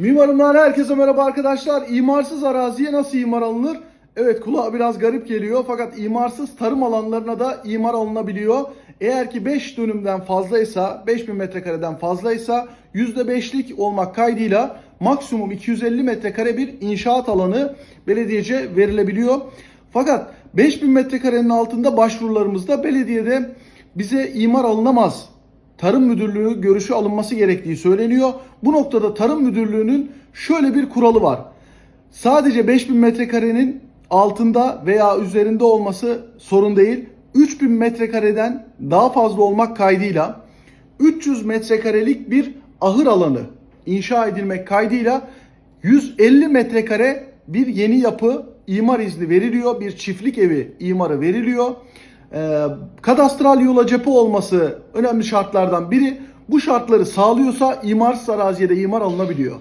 Mimarımdan herkese merhaba arkadaşlar. İmarsız araziye nasıl imar alınır? Evet kulağa biraz garip geliyor fakat imarsız tarım alanlarına da imar alınabiliyor. Eğer ki 5 dönümden fazlaysa, 5000 metrekareden fazlaysa %5'lik olmak kaydıyla maksimum 250 metrekare bir inşaat alanı belediyece verilebiliyor. Fakat 5000 metrekarenin altında başvurularımızda belediyede bize imar alınamaz Tarım Müdürlüğü görüşü alınması gerektiği söyleniyor. Bu noktada Tarım Müdürlüğü'nün şöyle bir kuralı var. Sadece 5000 metrekarenin altında veya üzerinde olması sorun değil. 3000 metrekareden daha fazla olmak kaydıyla 300 metrekarelik bir ahır alanı inşa edilmek kaydıyla 150 metrekare bir yeni yapı imar izni veriliyor. Bir çiftlik evi imarı veriliyor. Ee, kadastral yola cephe olması önemli şartlardan biri. Bu şartları sağlıyorsa imarsız araziye de imar alınabiliyor.